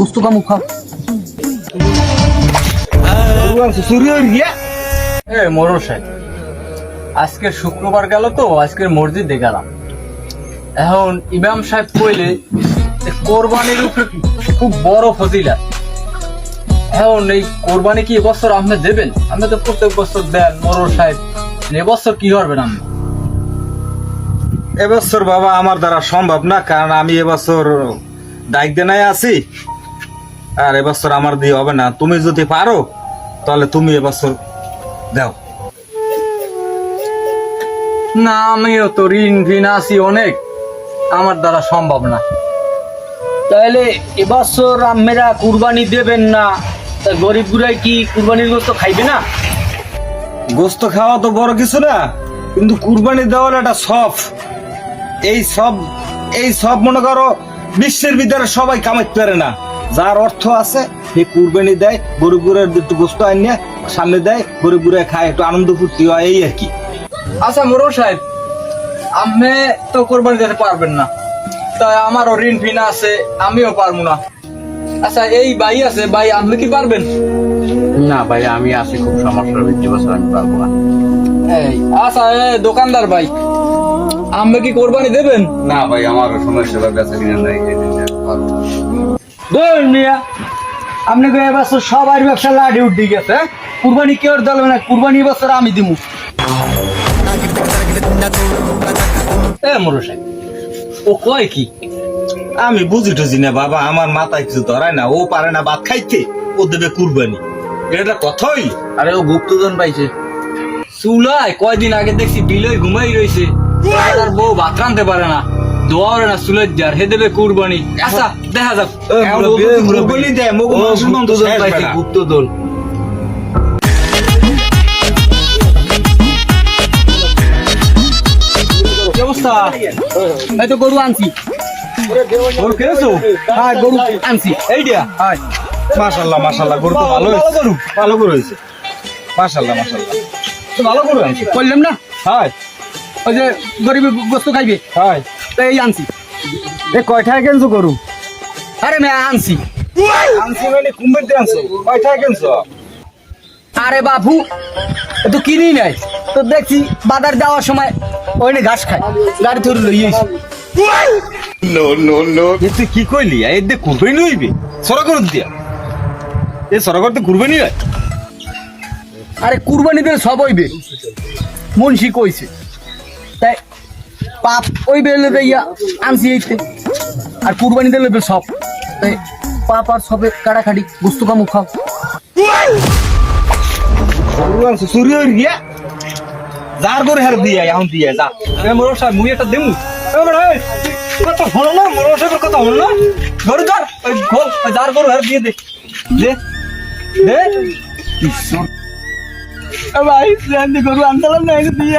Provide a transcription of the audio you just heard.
গোস্ত কামু খাও চুরি গিয়া এ মোরল সাহেব আজকে শুক্রবার গেল তো আজকের মসজিদে গেলাম। এখন ইমাম সাহেব কইলে কোরবানির উপরে খুব বড় ফজিলা এখন এই কোরবানি কি এবছর আপনি দেবেন? আপনি তো প্রত্যেক বছর দেন মোরল সাহেব। এবছর কি করবেন আপনি? এবছর বাবা আমার দ্বারা সম্ভব না কারণ আমি এবছর দায়িত্ব নাই আছি। আর এবছর আমার দিয়ে হবে না। তুমি যদি পারো তাহলে তুমি এবছর দাও। না আমিও তো ঋণ ঋণ আছি অনেক। আমার দ্বারা সম্ভব না। তাহলে এবছর আমেরা কুরবানি দেবেন না। তা গরিব গুড়াই কি কুরবানির গোস্ত খাইবে না? গোস্ত খাওয়া তো বড় কিছু না কিন্তু কুরবানি দেওয়ার একটা সব এই সব এই সব মনে করো বিশ্বের ভিতরে সবাই কামাইতে পারে না। যার অর্থ আছে সে কুরবানি দেয় গরিব গুড়ের একটু গোস্ত আনিয়ে সামনে দেয় গরিব গুড়ে খায় একটু আনন্দ ফুর্তি হয় এই আর কি। আচ্ছা মোরল সাহেব আপনি তো কোরবানি দিতে পারবেন না। তাই আমারও ঋণ ফিন আছে আমিও পারব না। আচ্ছা এই ভাই আছে ভাই আপনি কি পারবেন? না ভাই আমি আছি খুব সমস্যার ভিত্তি বছর আমি পারব না। এই আচ্ছা এ, দোকানদার ভাই আপনি কি কোরবানি দেবেন? না ভাই আমার সমস্যা বা বেচা কিনা নাই মিয়া। আপনি এবছর সবার ব্যবসা লাডি উঠে গেছে হ্যাঁ? কুরবানি কেউ দল না কুরবানি এবছর আমি দিমু। এ মোরল সাহেব ও কয় কি? আমি বুঝি টুঝি না বাবা আমার মাথায় কিছু ধরায় না ও পারে না ভাত খাইতে ও দেবে কুরবানি। এটা কথাই আরে ও গুপ্তধন পাইছে। চুলায় কয়দিন আগে দেখছি বিলয় ঘুমাই রয়েছে বউ ভাত রানতে পারে না। দোয়ারে না চুলের যার হে দেবে কুরবানি। আচ্ছা দেখা যাক। দেয় মগু পাইছে বেলা। গুপ্তধন অবস্থা? এই তো গরু আনছি। খেয়েছো হ্যাঁ গরু আনছি। এইটা হ্যাঁ মাশাল্লাহ মাশাল্লাহ গরু তো ভালো গরু। ভালো গরু হয়েছে। মাশাল্লাহ মাশাল্লাহ তো ভালো করে আনছি। করলাম না? হাই। ওই যে গরিব গোস্ত খাইবে? তো এই আনছি। এ কয়টায় কেনছো গরু? আরে মেয়া আনছি। আনছি মানে কুম্বের দিয়ে আনছো। কয়টায় কেনছো? আরে বাবু তো কিনি নাই। তো দেখছি বাজার যাওয়ার সময় ওই নে ঘাস খায়। গাড়ি ধরে লই আইছি। এতে কি কইলি? এর দিয়ে কুরবানি হইবে সরা করে দিয়া। এ সরা করতে কুরবানি হয়। আরে কুরবানি দিলে সব হইবে। মুন্সি কইছে। পাপ ওই বেলে দেইয়া আনছি এইতে। আর কুরবানি দিলে সব। তাই পাপ আর সবে কাটাকাটি গুস্তু কামু খাও। গিয়া যার করে হার দিয়া এখন দিয়া যা। এ মোরল সাহেব মুই একটা দেমু? কথা হলো না মোরল সাহেবের কথা হলো না। গরু ধর ওই ওই যার গরু আর দিয়ে দে। দে দে। ভাই গরু আনতাম না দিয়ে